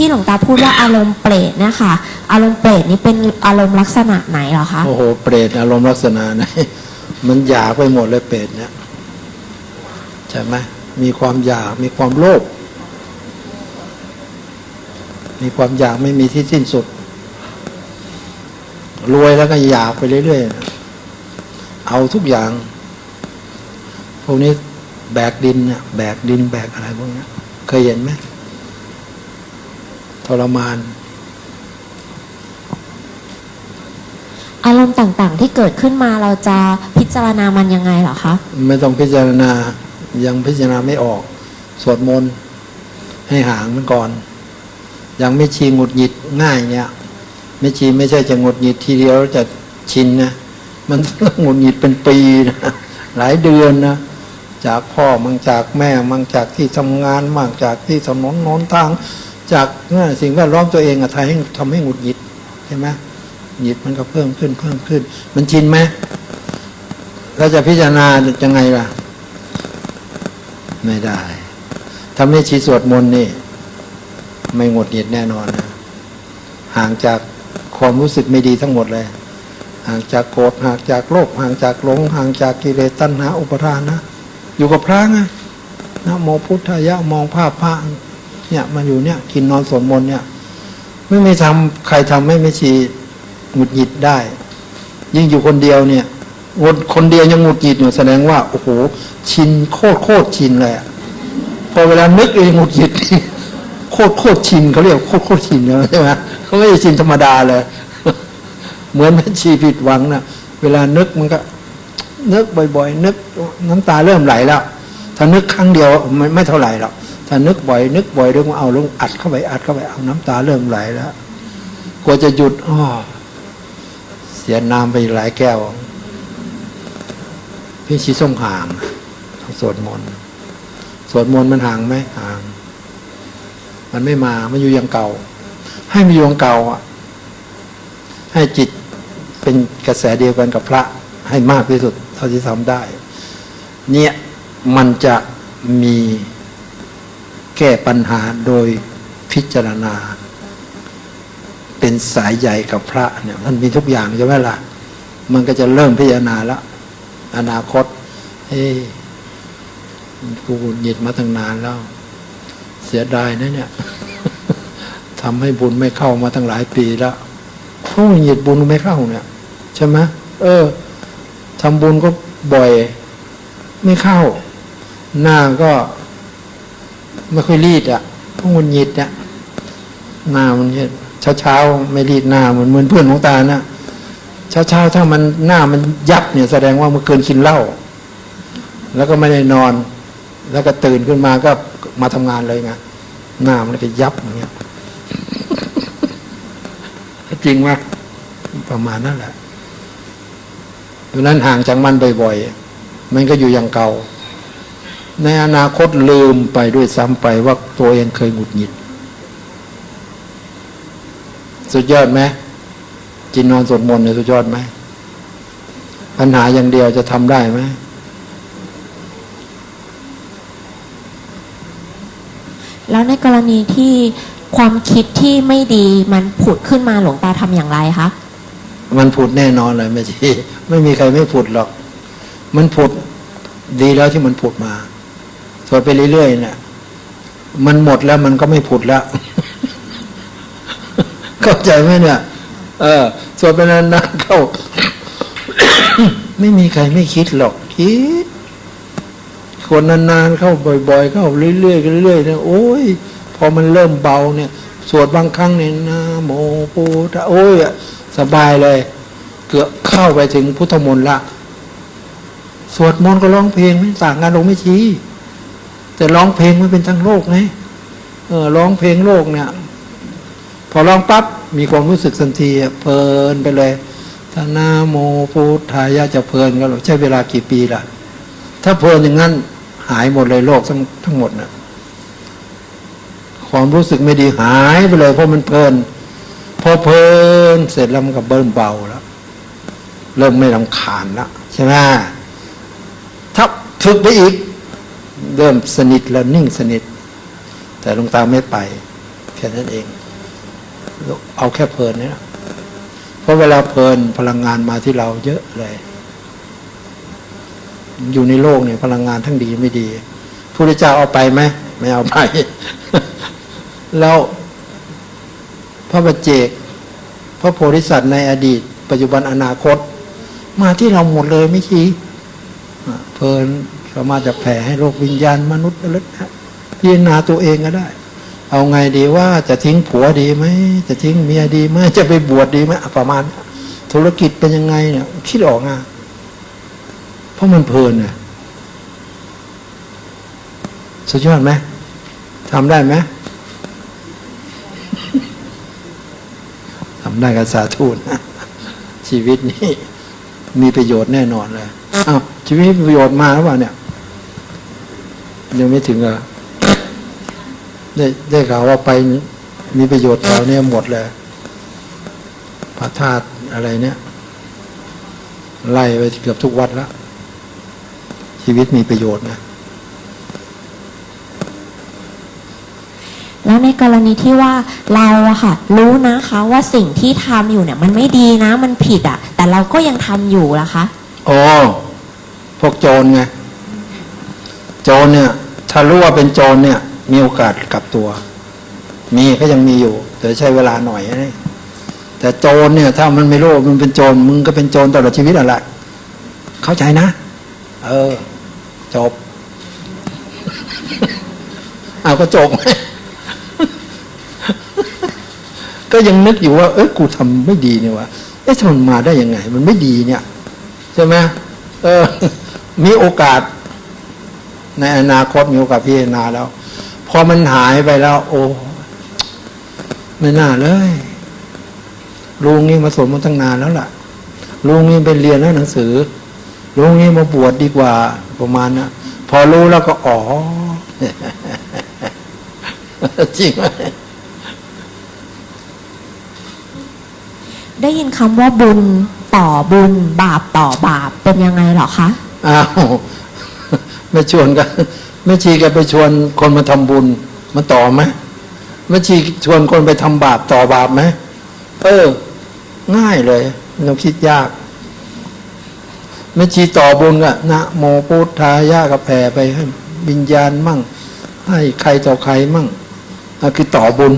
ที่หลวงตาพูดว่าอารมณ์เปรตเนี่ยค่ะ อารมณ์เปรตนี่เป็นอารมณ์ลักษณะไหนเหรอคะโอ้โหเปรตอารมณ์ลักษณะไหนมันอยากไปหมดเลยเปรตเนี่ยใช่ไหมมีความอยากมีความโลภมีความอยากไม่มีที่สิ้นสุด รวยแล้วก็อยากไปเรื่อยๆเอาทุกอย่างพวกนี้แบกดินเนี่ยแบกดินแบกอะไรพวกนี้เคยเห็นไหม รมาน อารมณ์ต่างๆ ที่เกิดขึ้นมาเราจะพิจารณามันยังไงเหรอคะไม่ต้องพิจารณายังพิจารณาไม่ออก สวดมนต์ให้ห่างมันก่อน ยังไม่ชีหงุดหงิดง่ายเนี่ยไม่ชีไม่ใช่จะหงุดหงิดทีเดียวแล้วจะชินนะมันต้องหงุดหงิดเป็นปีนะหลายเดือนนะจากพ่อมั่งจากแม่มั่งจากที่ทำงานมั่งจากที่ถนนหนทาง จากสิ่งแวดล้อมตัวเองอะทำให้ทำให้หงุดหงิดใช่ไหมหงิดมันก็เพิ่มขึ้นเพิ่มขึ้น มันชินไหมเราจะพิจารณายังไงล่ะ ไม่ได้ถ้าไม่ชีสวดมนต์นี่ ไม่หงดหงิดแน่นอนนะห่างจากความรู้สึกไม่ดีทั้งหมดเลยห่างจากโกรธห่างจากโลภห่างจากหลง ห่างจากกิเลสตัณหาอุปทานนะ อยู่กับพระไงนะโมพุทธายะมองภาพพระ เนี่ยมาอยู่เนี่ย กินนอนสวดมนต์เนี่ย ไม่มีทำใครทำไม่ไม่ชีหงุดหงิดได้ ยิ่งอยู่คนเดียวเนี่ยคนคนเดียวยังหงุดหงิดอยู่แสดงว่าโอ้โหชินโคตรโคตรชินเลยพอเวลานึกเองหงุดหงิดโคตรโคตรชินเขาเรียกโคตรโคตรชินเลยใช่ไหมเขาไม่ได้ชินธรรมดาเลย เหมือนแม่ชีผิดหวังนะเวลานึกมันก็ นึกบ่อยๆ นึกน้ำตาเริ่มไหลแล้ว ถ้านึกครั้งเดียวไม่ไม่เท่าไหร่หรอก ถ้านึกบ่อยนึกบ่อยเรื่องเอาลงอัดเข้าไปอัดเข้าไปเอาน้ำตาเริ่มไหลแล้วกลัวจะหยุดอ้อเสียน้ำไปหลายแก้ว พี่ชีส่งห่างต้องสวดมนต์สวดมนต์มันห่างไหมห่าง มันไม่มามันอยู่อย่างเก่า ให้มันอยู่อย่างเก่าอะ ให้จิตเป็นกระแสเดียวกันกับพระ ให้มากที่สุดเท่าที่ทำได้ เนี่ยมันจะมี แก้ปัญหาโดยพิจารณา เป็นสายใหญ่กับพระเนี่ยมันมีทุกอย่างใช่ไหมล่ะ มันก็จะเริ่มพิจารณาแล้วอนาคตเฮ้ยกูหงุดหงิดมาตั้งนานแล้ว เสียดายนะเนี่ยทำให้บุญไม่เข้ามาตั้งหลายปีแล้วเพราะหงุดหงิดบุญไม่เข้าเนี่ยใช่ไหมเออทำบุญก็บ่อย ไม่เข้า หน้าก็ ไม่ค่อยรีดอะพราะหงุดหงิดเนี่ยหน้ามันเนี่ยเช้าเช้าไม่รีดหน้าเหมือนเหมือนเพื่อนของตานะเช้าเช้าถ้ามันหน้ามันยับเนี่ยแสดงว่าเมื่อคืนกินเหล้าแล้วก็ไม่ได้นอน แล้วก็ตื่นขึ้นมาก็มาทำงานเลยไงหน้ามันก็ยับอย่างเงี้ยจริงไหมประมาณนั่นแหละดังนั้นห่างจากมันบ่อยๆมันก็อยู่อย่างเก่า ในอนาคตลืมไปด้วยซ้ำไปว่าตัวเองเคยหงุดหงิด สุดยอดไหมกินนอนสวดมนต์เนี่ยสุดยอดไหมปัญหาอย่างเดียวจะทำได้ไหมแล้วในกรณีที่ความคิดที่ไม่ดีมันผุดขึ้นมาหลวงตาทำอย่างไรคะ มันผุดแน่นอนเลยไม่ใช่ไม่มีใครไม่ผุดหรอก มันผุดดีแล้วที่มันผุดมา สวดไปเรื่อยๆเนี่ยมันหมดแล้วมันก็ไม่ผุดแล้วเข้าใจไหมเนี่ย เออสวดไปนานๆเข้า ไม่มีใครไม่คิดหรอกคิดคนนานๆเข้าบ่อย ๆ เข้าเรื่อยๆเรื่อยๆเนี่ยโอ้ยพอมันเริ่มเบาเนี่ย สวดบางครั้งเนี่ยนะโมพุทธะโอ้ยอะสบายเลย เกือบเข้าไปถึงพุทธมนต์ละสวดมนต์ก็ร้องเพลงไม่ต่างกันลงไม่ชี้ แต่ร้องเพลงมันเป็นทั้งโลกไงเออร้องเพลงโลกเนี่ย พอร้องปั๊บมีความรู้สึกสันทีอะเพลินไปเลยถ้านาโมพุทธายะจะเพลินก็หรอใช้เวลากี่ปีล่ะ ถ้าเพลินอย่างนั้น หายหมดเลยโลกทั้งทั้งหมดนะความรู้สึกไม่ดีหายไปเลย เพราะมันเพลิน พอเพลินเสร็จแล้วมันก็เบิ่มเบาแล้วเริ่มไม่รำคาญแล้วใช่ไหมถ้าฝึกไปอีก เริ่มสนิทแล้วนิ่งสนิท แต่ลวงตาไม่ไปพค่นั้นเอง เอาแค่เพลินเนี่ยนะเพราะเวลาเพลินพลังงานมาที่เราเยอะเลย อยู่ในโลกเนี่ยพลังงานทั้งดีไม่ดีพระพุทธเจ้าเอาไปไหมไม่เอาไป แล้วพระบัจเจก พระโพธิสัตว์ในอดีต ปัจจุบันอนาคต มาที่เราหมดเลยไม่ชี้เพลิน สามาจะแผ่ให้โลกวิญญาณมนุษย์ลึกนะพิจารณาตัวเองก็ได้ เอาไงดีว่าจะทิ้งผัวดีไหมจะทิ้งเมียดีไหมจะไปบวชดีไหมประมาณ ธุรกิจเป็นยังไงเนี่ยคิดออกอะเพราะมันเพลินอะสุดยอดไหมทำได้ไหมทำได้กับสาธุนะชีวิตนี้มีประโยชน์แน่นอนเลยอ้าวชีวิตมีประโยชน์มาหรือเปล่าเนี่ย ยังไม่ถึงเหรอะได้ได้ข่าวว่าไปมีประโยชน์แถวเนี้ยหมดเลยพระธาตุอะไรเนี่ย ไล่ไปเกือบทุกวัดแล้ว ชีวิตมีประโยชน์นะแล้วในกรณีที่ว่าเราอะค่ะ รู้นะคะ ว่าสิ่งที่ทำอยู่เนี่ย มันไม่ดีนะมันผิดอะแต่เราก็ยังทำอยู่ล่ะคะโอ้พวกโจรไงโจรเนี่ย ถ้ารู้ว่าเป็นโจรเนี่ย มีโอกาสกลับตัว มีก็ยังมีอยู่แต่ใช้เวลาหน่อยนะแต่โจรเนี่ย ถ้ามันไม่รู้มันเป็นโจรมึงก็เป็นโจรตลอดชีวิตอะไรเข้าใจนะ เออ จบเอาก็จบก็ยังนึกอยู่ว่า เอ้ยกูทำไม่ดีเนี่ยวะเอ๊ะมันมาได้ยังไง มันไม่ดีเนี่ย ใช่ไหมเออ มีโอกาส ในอนาคตมีโอกาสพิจารณาแล้ว พอมันหายไปแล้ว โอ้ไม่น่าเลยลุงนี่มาสวดมาตั้งนานแล้วล่ะลุงนี่ไปเรียนแล้วหนังสือลุงนี่มาบวชดีกว่าประมาณนะพอรู้แล้วก็อ๋อจริงไหมได้ยินคำว่าบุญต่อบุญบาปต่อบาปเป็นยังไงเหรอคะอ้าว ไม่ชวนกันไม่ชีแกไปชวนคนมาทำบุญมาต่อไหมไม่ชีชวนคนไปทำบาปต่อบาปไหมเออ ง่ายเลยไม่ต้องคิดยากไม่ชีต่อบุญก็นะโมพุทธายะกับแผ่ไปให้วิญญาณมั่ง ให้ใครต่อใครมั่งนั่นคือต่อบุญ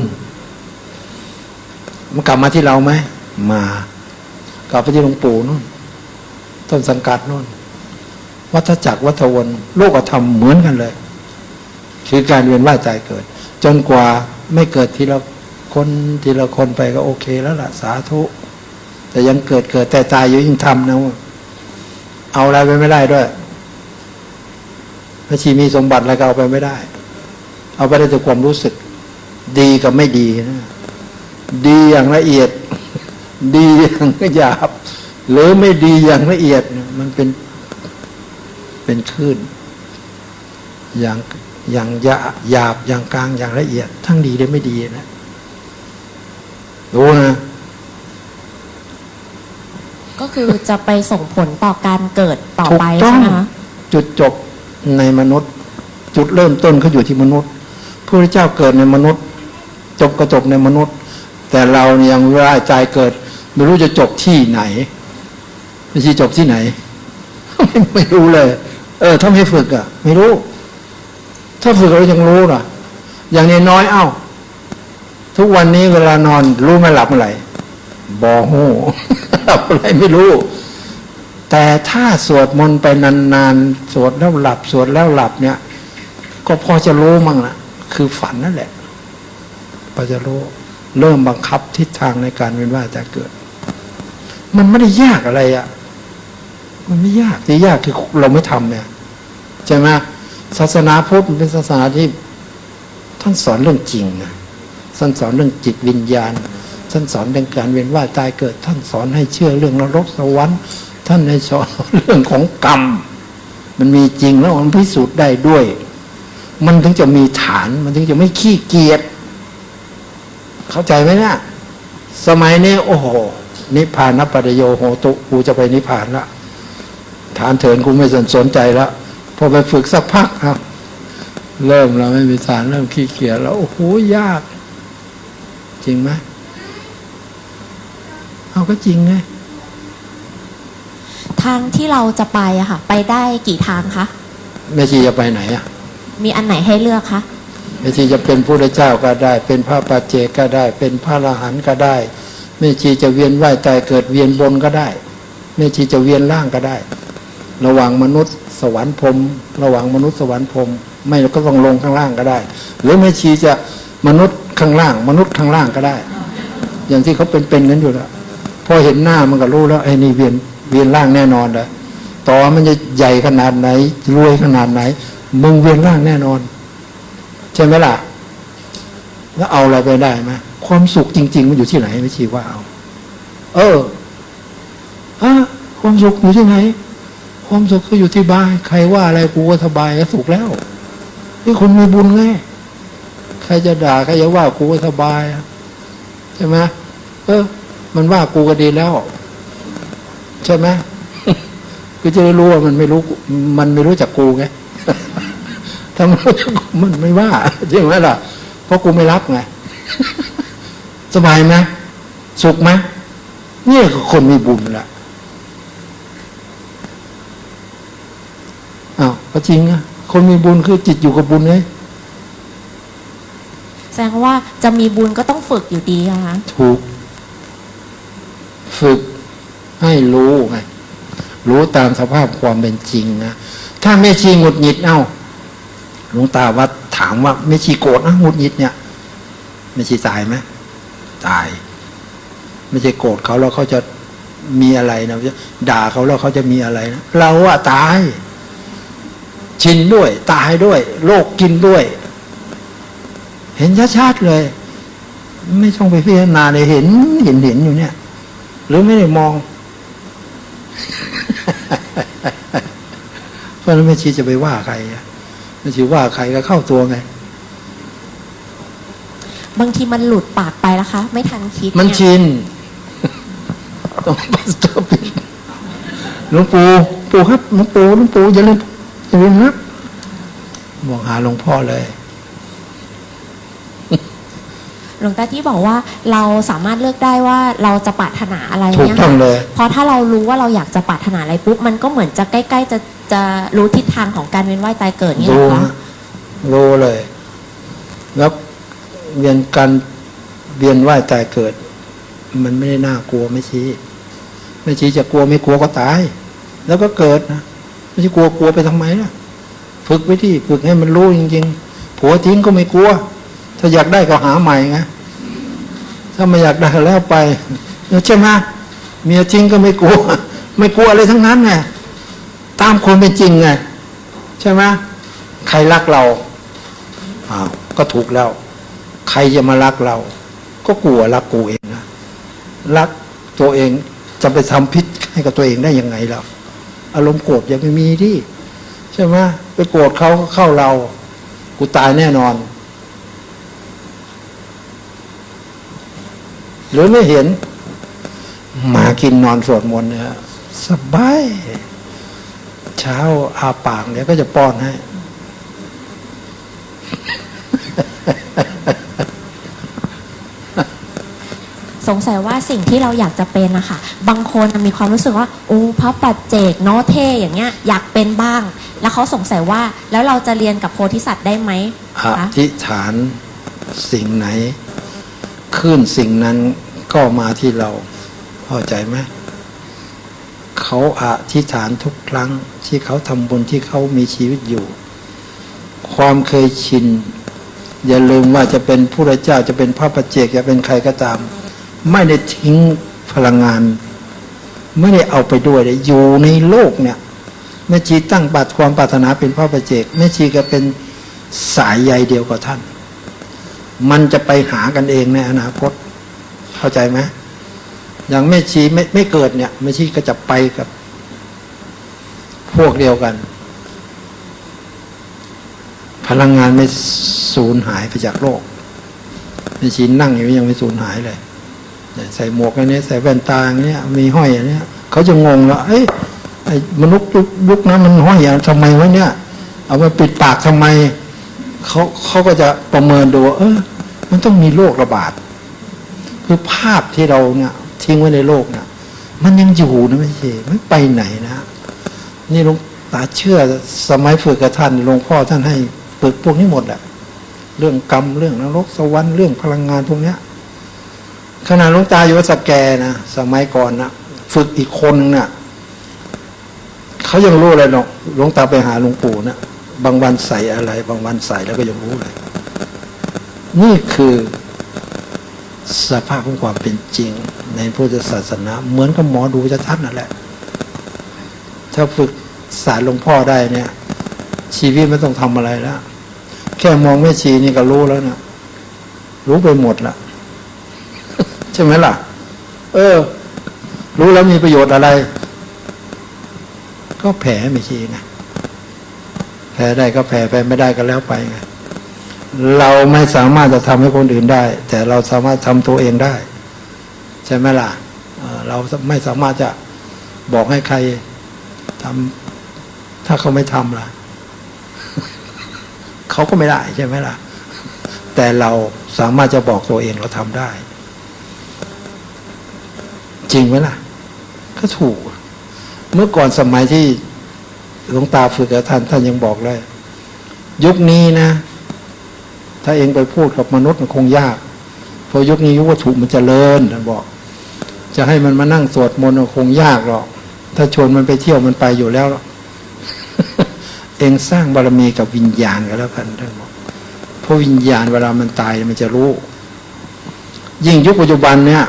มันกลับมาที่เราไหมมากลับไปที่หลวงปู่นู่นต้นสังกัดนู่น วัฏจักรวัฏวนโลกธรรมเหมือนกันเลย คือการเวียนว่ายใจเกิด จนกว่าไม่เกิดทีละคนทีละคนไปก็โอเคแล้วล่ะสาธุ แต่ยังเกิดเกิดแต่ตายอยู่ยิ่งทำนะเอาอะไรไปไม่ได้ด้วยพระชีมีสมบัติอะไรก็เอาไปไม่ได้ เอาไปได้แต่ความรู้สึก ดีกับไม่ดีนะดีอย่างละเอียด ดีอย่างหยาบ หรือไม่ดีอย่างละเอียด มันเป็น เป็นคลื่นอย่างอย่างหยาหยาบอย่างกลางอย่างละเอียด ทั้งดีและไม่ดีนะรู้นะก็คือจะไปส่งผลต่อการเกิดต่อถูกไปต้อใช่งไหมคะจุดจบในมนุษย์ จุดเริ่มต้นเขาอยู่ที่มนุษย์พระพุทธเจ้าเกิดในมนุษย์ จบก็จบในมนุษย์ แต่เราเนี่ยยังร่ายใจเกิด ไม่รู้จะจบที่ไหนไม่ใช่จบที่ไหน ไม่ไม่รู้เลย เออถ้าไม่ฝึกอะไม่รู้ ถ้าฝึกเรายังรู้นะอย่างนี้น้อยเอ้า ทุกวันนี้เวลานอนรู้ไหมหลับเมื่อไรบอหูหลับอะไรไม่รู้ แต่ถ้าสวดมนต์ไปนานๆ สวดแล้วหลับ สวดแล้วหลับเนี่ย ก็พอจะรู้มั่งนะคือฝันนั่นแหละพอจะรู้เริ่มบังคับทิศทางในการเวียนว่ายแต่เกิด มันไม่ได้ยากอะไรอะ่ะมันไม่ยากที่ยากคือเราไม่ทำเนี่ย ช่ไหมศาสนาพุทธมันเป็นศาสนาที่ท่านสอนเรื่องจริงนะท่านสอนเรื่องจิตวิญญาณ ท่านสอนเรื่องการเวียนว่ายตายเกิด ท่านสอนให้เชื่อเรื่องนรกสวรรค์ ท่านให้สอนเรื่องของกรรม มันมีจริงแล้วมันพิสูจน์ได้ด้วย มันถึงจะมีฐาน มันถึงจะไม่ขี้เกียจ เข้าใจไหมนะสมัยนี้โอ้โห นิพพานปัจโยโหตุกูจะไปนิพพานละฐานเถินกูไม่สนใจแล้ว พอไปฝึกสักพักครับ เริ่มเราไม่มีฐานเริ่มขี้เกียจแล้วโอ้โหยาก จริงไหมเอาก็จริงไงทางที่เราจะไปอะค่ะ ไปได้กี่ทางคะแม่ชีจะไปไหนอะมีอันไหนให้เลือกคะแม่ชีจะเป็นพระเจ้าก็ได้ เป็นพระปัจเจกก็ได้ เป็นพระอรหันต์ก็ได้แม่ชีจะเวียนว่ายตายเกิดเวียนบนก็ได้แม่ชีจะเวียนล่างก็ได้ ระหว่างมนุษย์ สวรรค์พรมระหว่างมนุษย์สวรรค์พรมไม่ก็ต้องลงข้างล่างก็ได้ หรือแม่ชีจะมนุษย์ข้างล่าง มนุษย์ข้างล่างก็ได้ อย่างที่เขาเป็นเป็นกันอยู่แล้วพอเห็นหน้ามันก็รู้แล้วไอ้นี่เวียนเวียนล่างแน่นอนเลยต่อมันจะใหญ่ขนาดไหน รวยขนาดไหน มึงเวียนล่างแน่นอน ใช่ไหมล่ะแล้วเอาอะไรไปได้ไหมความสุขจริง ๆ มันอยู่ที่ไหนไม่ชีว่าเอา เอออะความสุขอยู่ที่ไหน ความสุขก็อยู่ที่บ้าน ใครว่าอะไรกูก็สบายก็สุขแล้ว นี่คนมีบุญไงใครจะด่าใครจะว่ากูก็สบายใช่ไหมเออ มันว่ากูก็ดีแล้ว ใช่ไหมก็จะได้รู้ว่ามันไม่รู้ มันไม่รู้จักกูไงถ้ามันรู้จักกูมันไม่ว่าใช่ไหมล่ะเพราะกูไม่รับไงสบายไหมสุขไหมเนี่ยคือคนมีบุญละอ้าว ก็จริงอะคนมีบุญคือจิตอยู่กับบุญไงแสดงว่าจะมีบุญก็ต้องฝึกอยู่ดีอะคะถูก ฝึกให้รู้ไงรู้ตามสภาพความเป็นจริงนะถ้าไม่ชีหงุดหงิดเอ้าหลวงตาวัดถามว่าไม่ชีโกรธนะหงุดหงิดเนี่ยไม่ชีตายไหมตาย ไม่ใช่โกรธเขาแล้วเขาจะมีอะไรนะด่าเขาแล้วเขาจะมีอะไรนะเราอะตาย ชินด้วย ตายด้วย โรคกินด้วย เห็นชัดๆเลย ไม่ต้องไปพิจารณาเลยเห็นเห็นเห็นอยู่เนี่ย หรือไม่ได้มองเพราะฉะนั้นไม่ชีจะไปว่าใครอะไม่ชีว่าใครก็เข้าตัวไง บางทีมันหลุดปากไปแล้วคะ ไม่ทันคิด มันเยชินต้องปัสตอปิดหลวงปู่ปู่ครับหลวงปู่หลวงปู่อย่าลืม อย่าลืมนะบอกหาหลวงพ่อเลยหลวงตาที่บอกว่าเราสามารถเลือกได้ว่าเราจะปรารถนาอะไรถูกเนี่ยต้อค่ะงเลยเพราะถ้าเรารู้ว่าเราอยากจะปรารถนาอะไรปุ๊บมันก็เหมือนจะใกล้ ๆ จะจะรู้ทิศทางของการเวียนว่ายตายเกิดนี่แหรู้ละคะฮะรู้เลย แล้วเวียนกันเวียนว่ายตายเกิด มันไม่ได้น่ากลัวไม่ชี้ ไม่ชี้จะกลัวไม่กลัวก็ตาย แล้วก็เกิดนะ ไม่ใช่กลัวกลัวไปทำไมล่ะ ฝึกไว้ที่ฝึกให้มันรู้จริง ๆ ผัวทิ้งก็ไม่กลัว ถ้าอยากได้ก็หาใหม่ไงถ้าไม่อยากได้แล้วไปใช่ไหมเมียทิ้งก็ไม่กลัว ไม่กลัวอะไรทั้งนั้นไงตามความเป็นจริงไงใช่ไหมใครรักเราอ้าวก็ถูกแล้ว ใครจะมารักเรา ก็กลัวรักกูเองนะรักตัวเองจะไปทำพิษให้กับตัวเองได้ยังไงล่ะ อารมณ์โกรธอย่าไปมีที่ใช่ไหมไปโกรธเขาก็เข้าเรา กูตายแน่นอน หรือไม่เห็นหมากินนอนสวดมนต์เนี่ยสบายเช้าอาปากเดี๋ยวก็จะป้อนให้ งสัยว่าสิ่งที่เราอยากจะเป็นนะคะบางคนมีความรู้สึกว่าโอ้พระปัจเจกเนาะเท่อย่างเงี้ยอยากเป็นบ้าง แล้วเขาสงสัยว่าแล้วเราจะเรียนกับโพธิสัตว์ได้ไหมอคะธิษฐานสิ่งไหน ขึ้นสิ่งนั้นก็มาที่เราเข้าใจไหมเขาอธิษฐานทุกครั้งที่เขาทำบุญที่เขามีชีวิตอยู่ ความเคยชิน อย่าลืมว่าจะเป็นผู้รเจ้าจะเป็นพระประเจกจะเป็นใครก็ตาม ไม่ได้ทิ้งพลังงาน ไม่ได้เอาไปด้วยเลยอยู่ในโลกเนี่ยแม่ชีตั้งบัตรความปรารถนาเป็นพระประเจกแม่ชีก็เป็นสายใยเดียวกับท่าน มันจะไปหากันเองในอนาคต เข้าใจไหมอย่างแม่ชีไม่ไม่เกิดเนี่ยแม่ชีก็จะไปกับ พวกเดียวกัน พลังงานไม่สูญหายไปจากโลกแม่ชีนั่งอยู่ยังไม่สูญหายเลย ใส่หมวกอันนี้ใส่แว่นตาอย่างนี้มีห้อยอันเนี้เขาจะงงแล้วเอ้ยไอ้มนุษย์ยุคนั้นมันห้อยอย่างทำไมวะเนี่ย เอามาปิดปากทำไมเขาเขาก็จะประเมินดูว่าเออมันต้องมีโรคระบาด คือภาพที่เราเนี่ยทิ้งไว้ในโลกเนี่ยมันยังอยู่นะไม่ใช่ไม่ไปไหนนะ นี่หลวงตาเชื่อสมัยฝึกกับท่านหลวงพ่อท่านให้ฝึกพวกนี้หมดอะเรื่องกรรมเรื่องนรกสวรรค์เรื่องพลังงานพวกเนี้ย ขณะหลวงตาอยู่วัดสแกนะสมัยก่อนนะฝึกอีกคนนึงน่ะเขายังรู้เลยเนาะหลวงตาไปหาหลวงปู่นะบางวันใส่อะไร บางวันใส่แล้วก็ยังรู้เลย นี่คือสภาพของความเป็นจริง ในพุทธศาสนา เหมือนกับหมอดูจะทัดนั่นแหละ ถ้าฝึกศาสตร์หลวงพ่อได้เนี่ย ชีวิตไม่ต้องทำอะไรแล้ว แค่มองแม่ชีนี่ก็รู้แล้วนะรู้ไปหมดละ ใช่ไหมล่ะ เออ รู้แล้วมีประโยชน์อะไร ก็แผ่แม่ชีไงแผ่ได้ก็แผ่แผ่ไม่ได้ก็แล้วไปไงเราไม่สามารถจะทำให้คนอื่นได้ แต่เราสามารถทำตัวเองได้ ใช่ไหมล่ะเออเราไม่สามารถจะบอกให้ใครทำถ้าเขาไม่ทำล่ะ เขาก็ไม่ได้ใช่ไหมล่ะ แต่เราสามารถจะบอกตัวเองเราทำได้ จริงไหมล่ะ ก็ถูก เมื่อก่อนสมัยที่หลวงตาฝึกกับท่านท่านยังบอกเลย ยุคนี้นะ ถ้าเองไปพูดกับมนุษย์มันคงยากเพราะยุคนี้ยุควัตถุมันจเจริญท่านบอก จะให้มันมานั่งสวดมนต์คงยากหรอก ถ้าชวนมันไปเที่ยวมันไปอยู่แล้ว เองสร้างบารมีกับวิญญาณกันแล้วกันท่านบอกเพราะวิญญาณเวลามันตายมันจะรู้ ยิ่งยุคปัจจุบันเนี่ย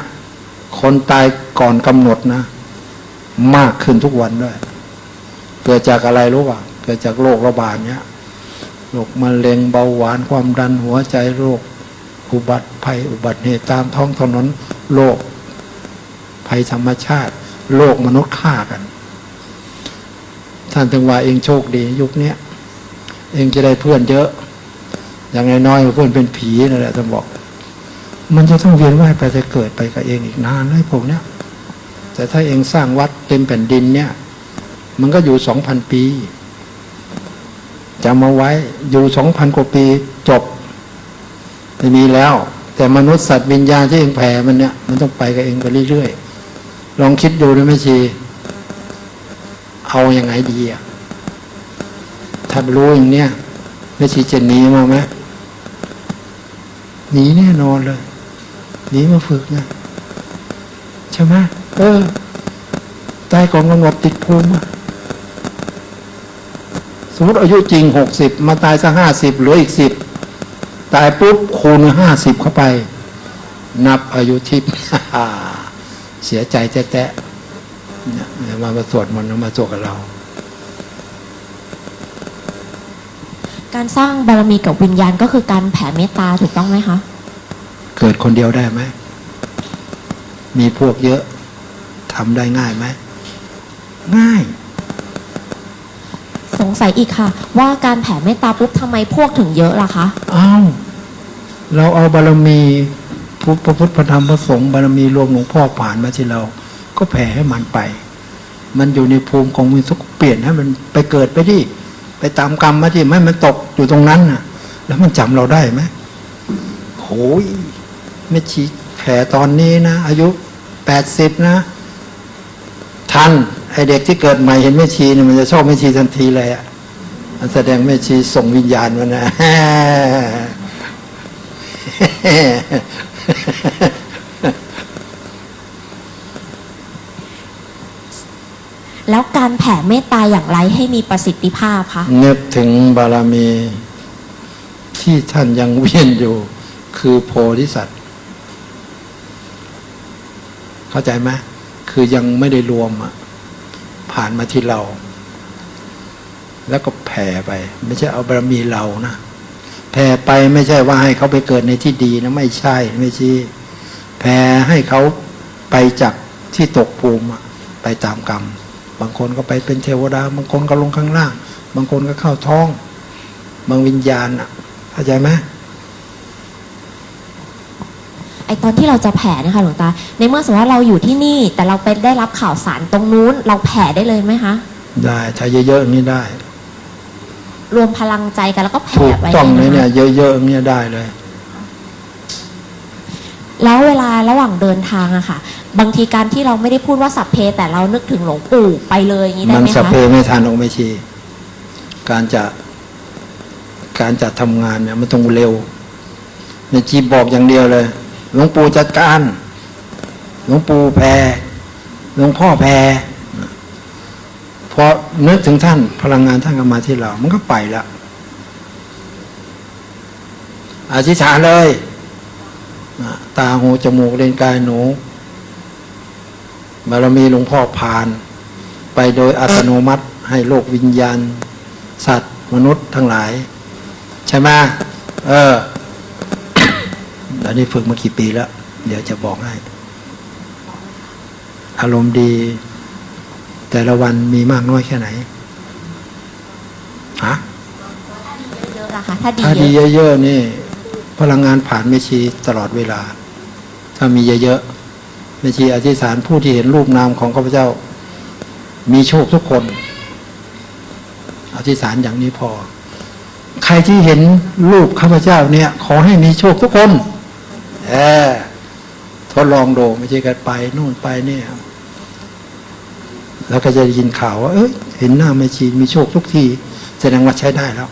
คนตายก่อนกำหนดนะ มากขึ้นทุกวันด้วย เกิดจากอะไรรู้ป่ะเกิดจากโรคระบาดเนี้ยโรคมะเร็งเบาหวานความดันหัวใจโรค อุบัติภัยอุบัติเหตุตามท้องถนนโรคภัยธรรมชาติโลกมนุษย์ฆ่ากัน ท่านถึงว่าเองโชคดียุคเนี้ยเองจะได้เพื่อนเยอะ อย่างน้อยๆเพื่อนเป็นผีนั่นแหละท่านบอก มันจะต้องเวียนว่ายไปจะเกิดไปกับเองอีกนานเลยผมเนี้ยแต่ถ้าเองสร้างวัดเต็มแผ่นดินเนี่ย มันก็อยู่สองพันปีจำมาไว้อยู่สองพันกว่าปีจบไม่มีแล้ว แต่มนุษย์สัตว์วิญญาณที่เองแผ่มันเนี่ย มันต้องไปกับเองไปเรื่อยๆ ลองคิดดูนะแม่ชี เอาอยัางไงดีอะถ้ารู้อย่างเนี้ยแม่ชีจะหนีมาไหมหนีแน่นอนเลย หนีมาฝึกนะใช่ไหมเออตายก่อนกำหนดติดภูมิอะสมมติอายุจริงหกสิบมาตายสักห้าสิบเหลืออีกสิบตายปุ๊บคูณห้าสิบเข้าไป นับอายุทิพย์เสียใจแตะๆเนี่ยมามาสวดมนต์แล้วมาสวดกับเรา การสร้างบารมีกับวิญญาณก็คือการแผ่เมตตาถูกต้องไหมคะ เกิดคนเดียวได้ไหม มีพวกเยอะทำได้ง่ายไหม ง่าย สงสัยอีกค่ะ ว่าการแผ่เมตตาปุ๊บทำไมพวกถึงเยอะล่ะคะเอาเราเอาบารมีพุทธพระพุทธพระธรรมพระสงฆ์บารมีรวมหลวงพ่อผ่านมาที่เรา ก็แผ่ให้มันไป มันอยู่ในภูมิของมิสุขเปลี่ยนให้มันไปเกิดไปดิไปตามกรรมมาที่ไม่มันตกอยู่ตรงนั้นน่ะ แล้วมันจำเราได้ไหมโหย ไม่ชีแผ่ตอนนี้นะ อายุแปดสิบนะทันไอเด็กที่เกิดใหม่เห็นแม่ชีเนี่ยมันจะชอบแม่ชีทันทีเลยอะมันแสดงแม่ชีส่งวิญญาณมานะแล้วการแผ่เมตตาอย่างไรให้มีประสิทธิภาพคะนึกถึงบารมีที่ท่านยังเวียนอยู่ คือโพธิสัตว์ เข้าใจไหมคือยังไม่ได้รวมอะผ่านมาที่เรา แล้วก็แผ่ไป ไม่ใช่เอาบารมีเรานะแผ่ไปไม่ใช่ว่าให้เขาไปเกิดในที่ดีนะไม่ใช่ไม่ใช่แผ่ให้เขาไปจากที่ตกภูมิอะไปตามกรรม บางคนก็ไปเป็นเทวดา บางคนก็ลงข้างล่าง บางคนก็เข้าท้อง บางวิญญาณอะเข้าใจไหม ไอ ตอนที่เราจะแผ่นะคะหลวงตา ในเมื่อสมมติว่าเราอยู่ที่นี่ แต่เราไปได้รับข่าวสารตรงนู้น เราแผ่ได้เลยไหมคะ ได้ถ้าเยอะๆอย่างนี้ได้ รวมพลังใจกันแล้วก็แผ่ถูกไปต้องเลยได้ไหมเนี่ยคะเยอะๆอย่างนี้ได้เลย แล้วเวลาระหว่างเดินทางอะค่ะ บางทีการที่เราไม่ได้พูดว่าสัพเพ แต่เรานึกถึงหลวงปู่ไปเลยอย่างนี้ได้มันไหมสพคะเพไม่ทันองค์ไม่ชีการจะการจะทำงานเนี่ยมันต้องเร็วในจีบอกอย่างเดียวเลย หลวงปู่จัดการ หลวงปู่แพรหลวงพ่อแพรพอนึกถึงท่านพลังงานท่านก็มาที่เรา มันก็ไปละอธิษฐานเลยตาหูจมูกเลนกายหนูบารมีหลวงพ่อผ่าน ไปโดยอัตโนมัติให้โลกวิญญาณ สัตว์ มนุษย์ทั้งหลาย ใช่ไหมเออ อันนี้ฝึกมากี่ปีแล้ว เดี๋ยวจะบอกให้ อารมณ์ดี แต่ละวันมีมากน้อยแค่ไหนฮะเยอะนะคะถ้าดีถ้าดีเยอะเยอะๆนี่ พลังงานผ่านเมชีตลอดเวลา ถ้ามีเยอะๆเมชีอธิษฐานผู้ที่เห็นรูปนามของข้าพเจ้า มีโชคทุกคน อธิษฐานอย่างนี้พอ ใครที่เห็นรูปข้าพเจ้าเนี่ย ขอให้มีโชคทุกคน เออทดลองดูไม่ใช่กันไป นู่นไปเนี่ย แล้วก็จะได้ยินข่าวว่า เอ้ย เห็นหน้าแม่ชีมีโชคทุกที แสดงว่าใช้ได้แล้ว